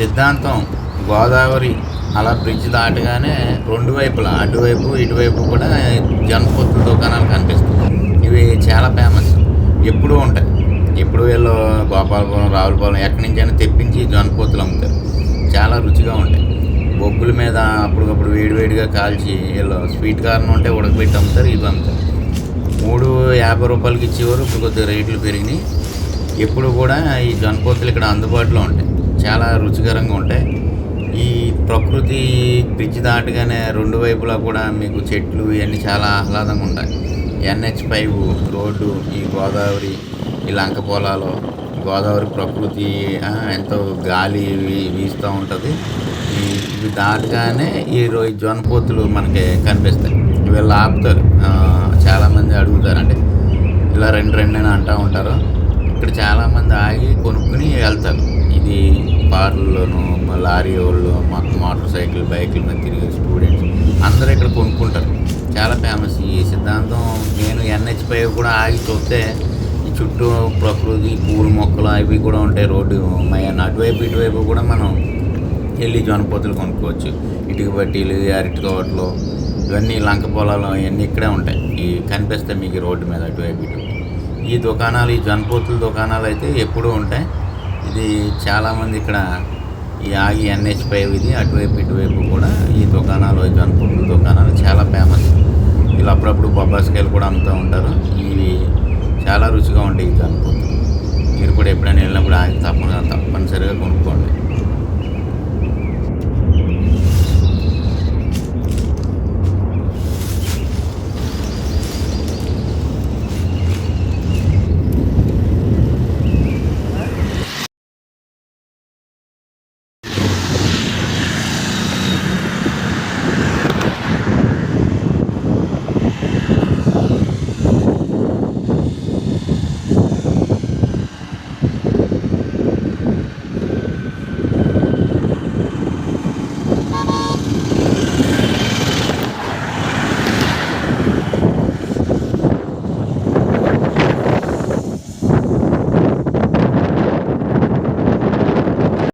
సిద్ధాంతం గోదావరి అలా బ్రిడ్జ్ దాటగానే రెండు వైపులా అటువైపు ఇటువైపు కూడా జనపొత్తుల దుకాణాలు కనిపిస్తాయి ఇవి చాలా ఫేమస్ ఎప్పుడూ ఉంటాయి. ఎప్పుడు వీళ్ళు గోపాలపురం రావులపాలెం ఎక్కడి నుంచైనా తెప్పించి జనపొత్తులు అమ్ముతారు. చాలా రుచిగా ఉంటాయి. బొగ్గుల మీద అప్పటికప్పుడు వేడివేడిగా కాల్చి వీళ్ళు స్వీట్ కార్న్ ఉంటే ఉడకబెట్టి అమ్ముతారు ఇవి అమ్ముతారు. మూడు యాభై రూపాయలకి ఇచ్చేవారు ఇప్పుడు కొద్దిగా రేట్లు పెరిగినాయి. ఎప్పుడు కూడా ఈ జనపొత్తులు ఇక్కడ అందుబాటులో ఉంటాయి. చాలా రుచికరంగా ఉంటాయి. ఈ ప్రకృతి బ్రిడ్జ్ దాటగానే రెండు వైపులా కూడా మీకు చెట్లు ఇవన్నీ చాలా ఆహ్లాదంగా ఉంటాయి. ఎన్హెచ్ ఫైవ్ రోడ్డు ఈ గోదావరి ఈ లంక పొలాలు గోదావరి ప్రకృతి ఎంతో గాలి వీస్తూ ఉంటుంది. ఇవి దాటగానే ఈ రోజు ఈ జొన్నపోతులు మనకి కనిపిస్తాయి. వీళ్ళు ఆపుతారు. చాలామంది అడుగుతారు అంటే ఇలా రెండు రెండు అని అంటూ ఉంటారు. ఇక్కడ చాలామంది ఆగి కొనుక్కుని వెళ్తారు. ఇది కార్లలోను లారీ వాళ్ళు మొత్తం మోటార్ సైకిల్ బైకుల మీద తిరిగే స్టూడెంట్స్ అందరూ ఇక్కడ కొనుక్కుంటారు. చాలా ఫేమస్. ఈ సిద్ధాంతం నేను ఎన్హెచ్ పై కూడా ఆగి చూస్తే ఈ చుట్టూ ప్రకృతి పూల మొక్కలు అవి కూడా ఉంటాయి రోడ్డు మై- అటువైపు ఇటువైపు కూడా మనం వెళ్ళి జొన్నపోతులు కొనుక్కోవచ్చు. ఇటుక బట్టీలు అరటి తోటలు ఇవన్నీ లంక పొలాలు ఇవన్నీ ఇక్కడే ఉంటాయి. ఈ కనిపిస్తాయి మీకు రోడ్డు మీద అటువైపు ఇటు ఈ దుకాణాలు ఈ జనపోతుల దుకాణాలు అయితే ఎప్పుడూ ఉంటాయి. ఇది చాలామంది ఇక్కడ ఈ ఆగి ఎన్హెచ్ ఫైవ్ ఇది అటువైపు ఇటువైపు కూడా ఈ దుకాణాలు ఈ దుకాణాలు చాలా ఫేమస్. వీళ్ళు అప్పుడప్పుడు బొబ్బాస్కాయలు కూడా అమ్ముతూ ఉంటారు. ఇవి చాలా రుచిగా ఉంటాయి ఈ జొన్నపోతులు మీరు కూడా ఎప్పుడైనా వెళ్ళినప్పుడు ఆగి